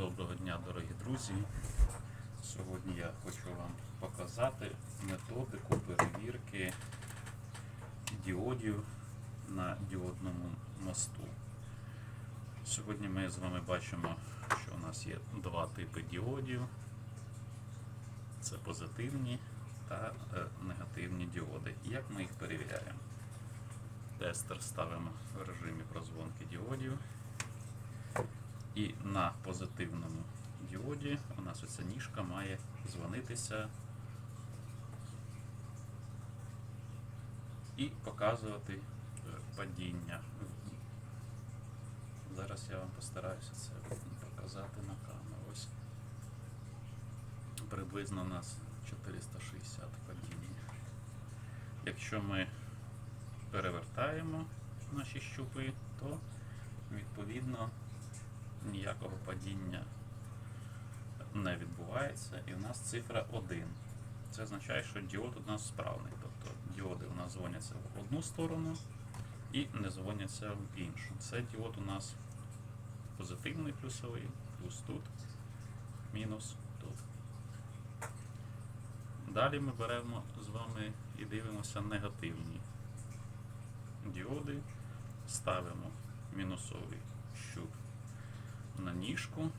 Доброго дня, дорогі друзі. Сьогодні я хочу вам показати методику перевірки діодів на діодному мосту. Сьогодні ми з вами бачимо, що у нас є два типи діодів. Це позитивні та е, негативні діоди. Як ми їх перевіряємо? Тестер ставимо в режимі прозвонки діодів. І на позитивному діоді у нас оця ніжка має дзвонитися і показувати е, падіння. Зараз я вам постараюся це показати на камеру. Ось приблизно у нас 460 падіння. Якщо ми перевертаємо наші щупи, то відповідно ніякого падіння не відбувається, і у нас цифра 1. Це означає, що діод у нас справний. Тобто діоди у нас дзвоняться в одну сторону і не дзвоняться в іншу. Це діод у нас позитивний плюсовий, плюс тут, мінус тут. Далі ми беремо з вами і дивимося негативні діоди, ставимо мінусовий щуп на ніжку,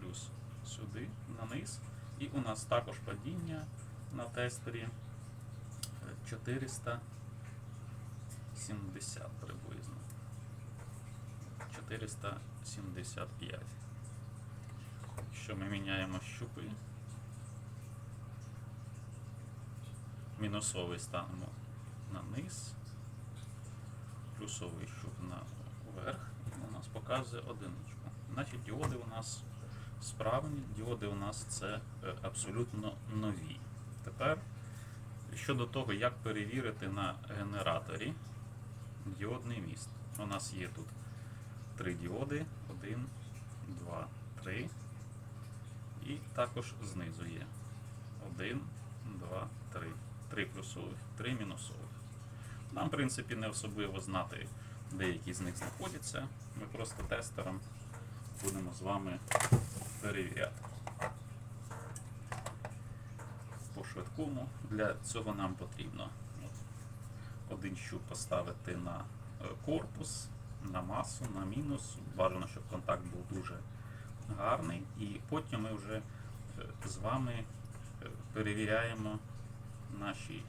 плюс сюди, на низ. І у нас також падіння на тестері е, 470 приблизно. 475. Якщо ми міняємо щупи, мінусовий ставимо на низ, плюсовий щуп на вверх, і у нас показує одиничку. Значить, діоди у нас справні, діоди у нас це е, абсолютно нові. Тепер щодо того, як перевірити на генераторі діодний міст. У нас є тут три діоди, один, два, три. І також знизу є один, два, три. Три плюсових, три мінусових. Нам, в принципі, не особливо знати, де які з них знаходяться. Ми просто тестером будемо з вами перевіряти. По швидкому. Для цього нам потрібно один щуп поставити на е, корпус, на масу, на мінус. Бажано, щоб контакт був дуже гарний. І потім ми вже е, з вами е, перевіряємо наші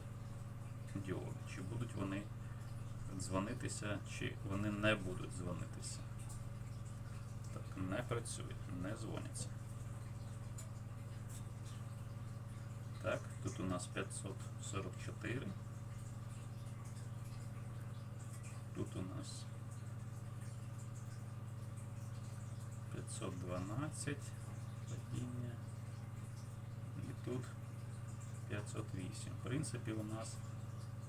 діоди, чи будуть вони дзвонитися, чи вони не будуть дзвонитися. Не працює, не дзвоняться. Так, тут у нас 544. Тут у нас 512 падіння. І тут 508. В принципі, у нас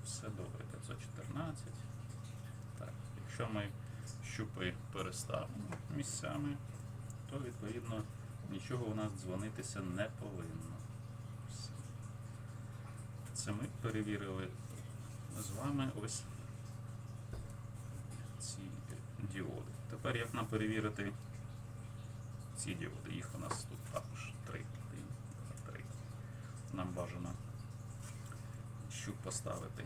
все добре. 514. Так, якщо ми щупи переставимо місцями, то відповідно нічого у нас дзвонитися не повинно. Все. Це ми перевірили з вами ось ці діоди. Тепер як нам перевірити ці діоди? Їх у нас тут також три. Три. Нам бажано щуп поставити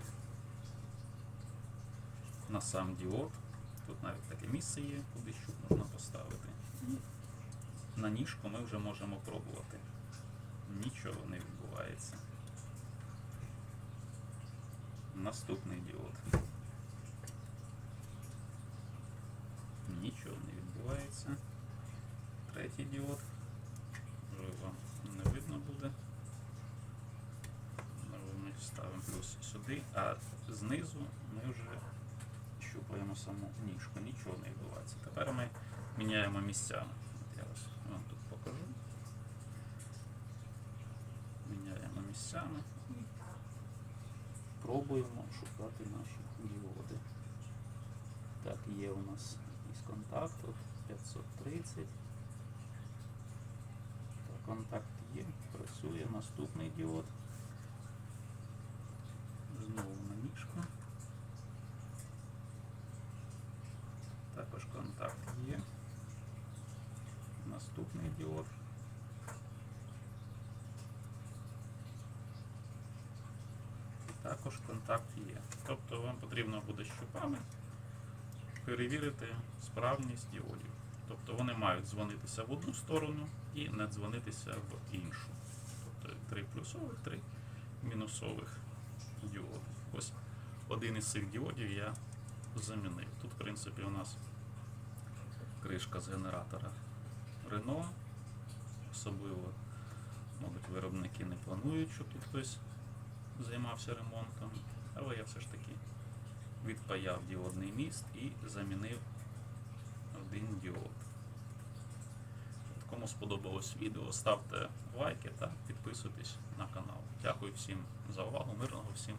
на сам діод. Тут навіть таке місце є, куди щуп можна поставити. На ніжку ми вже можемо пробувати. Нічого не відбувається. Наступний діод. Нічого не відбувається. Третій діод. Вам не видно буде. Ми ставимо плюс сюди, а знизу ми вже щупаємо саму ніжку, нічого не відбувається. Тепер ми міняємо місцями. Я вам тут покажу. Міняємо місцями і пробуємо шукати наші діоди. Так, є у нас із контакту 530. Так, контакт є, працює наступний діод. Знову на ніжку. Також контакт є. Наступний діод. Також контакт є. Тобто вам потрібно буде щупами перевірити справність діодів. Тобто вони мають дзвонитися в одну сторону і не дзвонитися в іншу. Тобто три плюсових, три мінусових діоди. Ось один із цих діодів я замінив. Тут, в принципі, у нас кришка з генератора Renault. Особливо, мабуть, виробники не планують, щоб тут хтось займався ремонтом. Але я все ж таки відпаяв діодний міст і замінив один діод. Кому сподобалось відео, ставте лайки та підписуйтесь на канал. Дякую всім за увагу, мирного всім